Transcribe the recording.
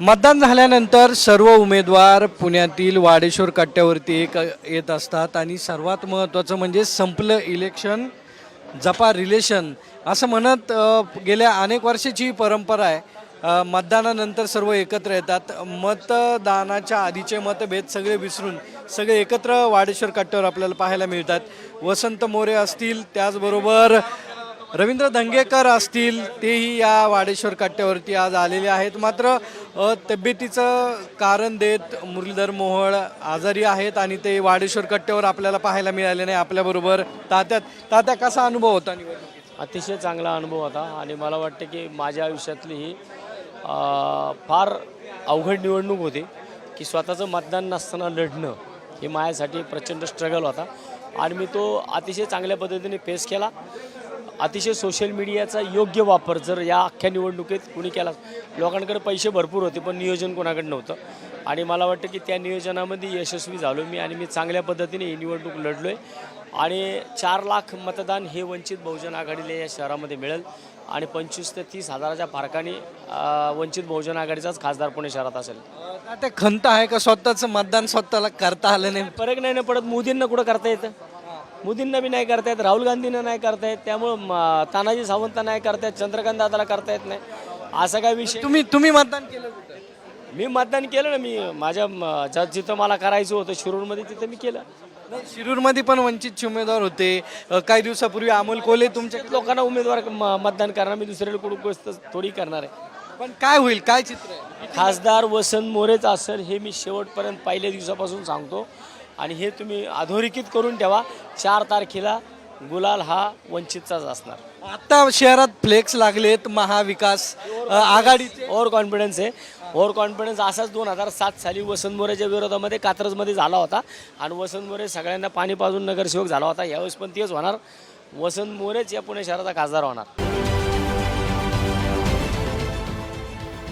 मतदान झाल्यानंतर सर्व उमेदवार पुण्यातील वाडेश्वर कट्ट्यावरती एक येत असतात आणि सर्वात महत्त्वाचं म्हणजे संपलं इलेक्शन जपा रिलेशन असं म्हणत गेल्या अनेक वर्षाची परंपरा आहे. मतदानानंतर सर्व एकत्र येतात. मतदानाच्या आधीचे मतभेद सगळे विसरून सगळे एकत्र वाडेश्वर कट्ट्यावर आपल्याला पाहायला मिळतात. वसंत मोरे असतील त्याचबरोबर रवींद्र धंगेकर असतील तेही या वाडेश्वर कट्ट्यावरती आज आलेले आहेत. मात्र तब्येतीचं कारण देत मुरलीधर मोहोळ आजारी आहेत आणि ते वाडेश्वर कट्ट्यावर आपल्याला पाहायला मिळाले नाही. आपल्याबरोबर तात्यात तात्या कसा अनुभव होता अतिशय चांगला अनुभव होता आणि मला वाटतं की माझ्या आयुष्यातली ही फार अवघड निवडणूक होती की स्वतःचं मतदान नसताना लढणं हे माझ्यासाठी प्रचंड स्ट्रगल होता. आणि मी तो अतिशय चांगल्या पद्धतीने फेस केला. अतिशय सोशल मीडियाचा योग्य वापर जर या अख्ख्या निवडणुकीत कुणी केला लोकांकडे पैसे भरपूर होते पण नियोजन कोणाकडे नव्हतं. आणि मला वाटतं की त्या नियोजनामध्ये यशस्वी झालो मी आणि मी चांगल्या पद्धतीने ही निवडणूक लढलो आहे आणि चार लाख मतदान हे वंचित बहुजन आघाडीला या शहरामध्ये मिळेल. आणि पंचवीस ते तीस हजाराच्या फरकाने वंचित बहुजन आघाडीचाच खासदार पुणे शहरात असेल. तात्या खंत आहे का? स्वतःचं मतदान स्वतःला करता आलं नाही? फरक नाही ना पडत. मोदींना कुठं करता येतं? मोदींना बी नाही करता येत राहुल गांधींना नाही करता येत त्यामुळं तानाजी सावंत नाही करता येत चंद्रकांत दादाला करता येत नाही. असा काय विषय? तुम्ही तुम्ही मतदान केलं कुठं? मी मतदान केलं ना मी माझ्या म- ज्या- जिथं मला करायचं होतं शिरूरमध्ये तिथं मी केलं. नाही शिरूरमध्ये पण वंचितचे उमेदवार होते. अ, काही दिवसापूर्वी अमोल कोले तुमच्या लोकांना उमेदवार म- मतदान करणार मी दुसऱ्याला कुठं गोष्ट थोडी करणार आहे. पण काय होईल? काय चित्र आहे? खासदार वसंत मोरेच असेल हे मी शेवटपर्यंत पहिल्या दिवसापासून सांगतो. आणि हे तुम्ही अधोरेखित करून ठेवा. चार तारखेला गुलाल हा वंचितचाच असणार. आता शहरात फ्लेक्स लागलेत महाविकास अ, आघाडीचे. ओव्हर कॉन्फिडन्स आहे. ओव्हर कॉन्फिडन्स असाच दोन हजार सात साली वसंत मोरेच्या विरोधामध्ये कात्रजमध्ये झाला होता. आणि वसंत मोरे सगळ्यांना पाणी पाजून नगरसेवक झाला होता. यावेळेस पण तेच होणार. वसंत मोरेच या पुणे शहराचा खासदार होणार.